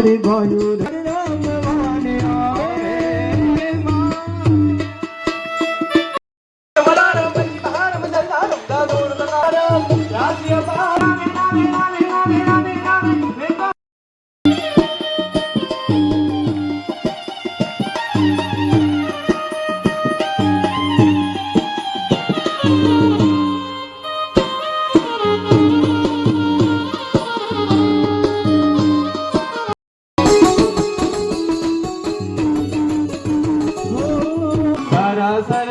મારી ભાઈઓ રમવાને આવે માં. સારા ಸರ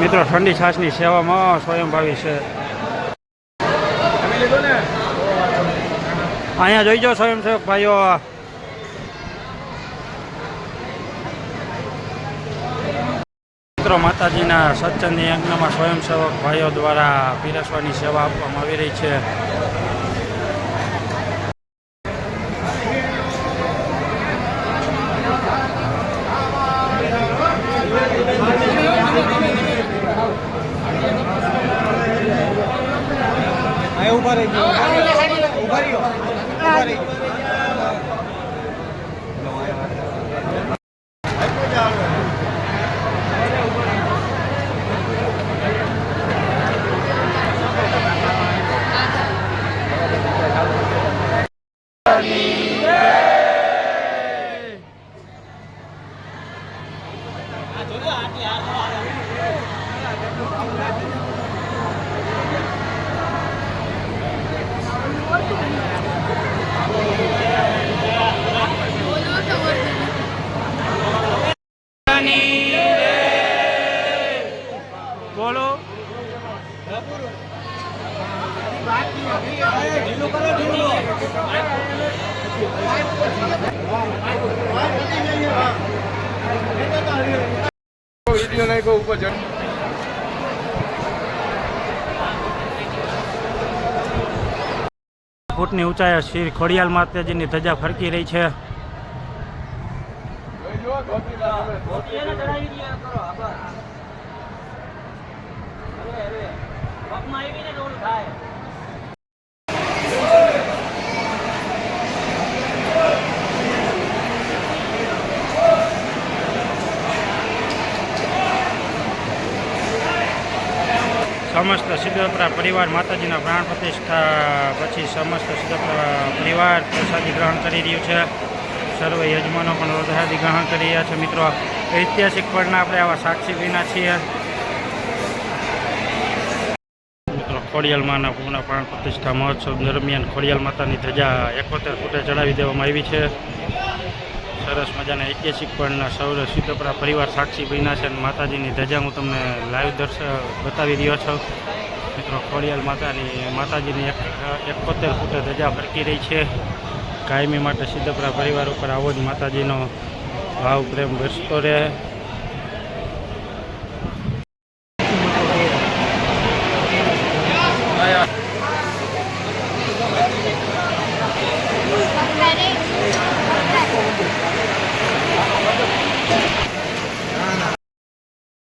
મિત્રો ઠંડી છાશની સેવામાં સ્વયંભાવી છે. અહીંયા જોઈજો સ્વયંસેવક ભાઈઓ મિત્રો માતાજીના સત્સંગની યજ્ઞમાં સ્વયંસેવક ભાઈઓ દ્વારા પીરસવાની સેવા આપવામાં આવી રહી છે. વીડિયો નાખ્યો ઉપર ચડ ફૂટની ઊંચાઈએ શ્રી ખોડિયાલ માતાજીની ધજા ફરકી રહી છે. ધોતી સમસ્ત સિદ્ધપુરા પરિવાર માતાજીના પ્રાણ પ્રતિષ્ઠા પછી સમસ્ત સિદ્ધપુરા પરિવાર પ્રસાદી ગ્રહણ કરી રહ્યું છે. સર્વ યજમાનો પણ પ્રસાદી ગ્રહણ કરી રહ્યા છે. મિત્રો, ઐતિહાસિક પળના આપણે આવા સાક્ષી વિના છીએ. મિત્રો, ખોડિયાલ માના પૂર્ણ પ્રાણ પ્રતિષ્ઠા મહોત્સવ દરમિયાન ખોડિયાલ માતાની ધજા એકોતેર ફૂટે ચડાવી દેવામાં આવી છે. સરસ મજાના ઐતિહાસિક પળના સૌર સિદ્ધપરા પરિવાર સાક્ષી બન્યા છે અને માતાજીની ધજા હું તમને લાઈવ દર્શ, બતાવી રહ્યો છું. મિત્રો, ખોડિયાલ માતાની, માતાજીની એક, એકોતેર ફૂટ ધજા ફરકી રહી છે. કાયમી માટે સિદ્ધપરા પરિવાર ઉપર આવો જ માતાજીનો ભાવ, પ્રેમ વરસતો રહે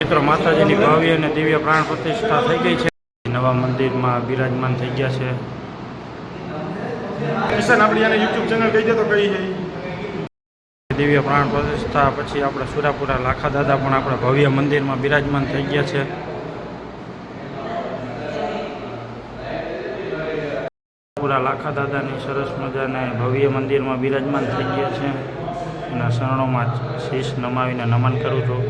મિત્રો માતાજીની ભવ્ય અને દિવ્ય પ્રાણ પ્રતિષ્ઠા થઈ ગઈ છે. નવા મંદિરમાં બિરાજમાન થઈ ગયા છે. કિશન આપણી આને યુટ્યુબ ચેનલ કહી દે તો કઈ જાય દિવ્ય પ્રાણ પ્રતિષ્ઠા પછી આપણે સુરાપુરા લાખા દાદા પણ આપણા ભવ્ય મંદિરમાં બિરાજમાન થઈ ગયા છે. પૂરા લાખા દાદાની સરસ મજાને ભવ્ય મંદિરમાં બિરાજમાન થઈ ગયા છે. એના શરણોમાં શીશ નમાવીને નમન કરું છું.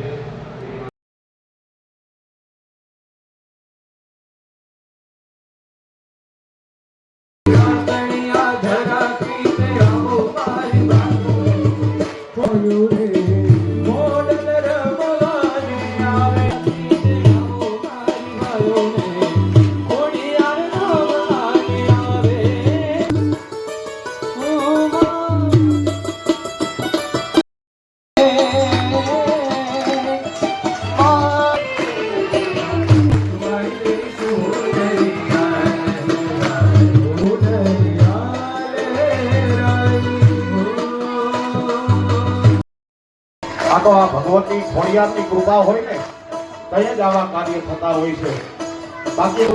તો આ ભગવતી ખોડિયારની કૃપા હોય ને તય જ આવા કાર્ય થતા હોય છે. બાકી